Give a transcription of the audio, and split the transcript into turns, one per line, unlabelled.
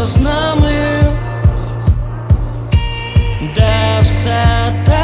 було з нами, де все те.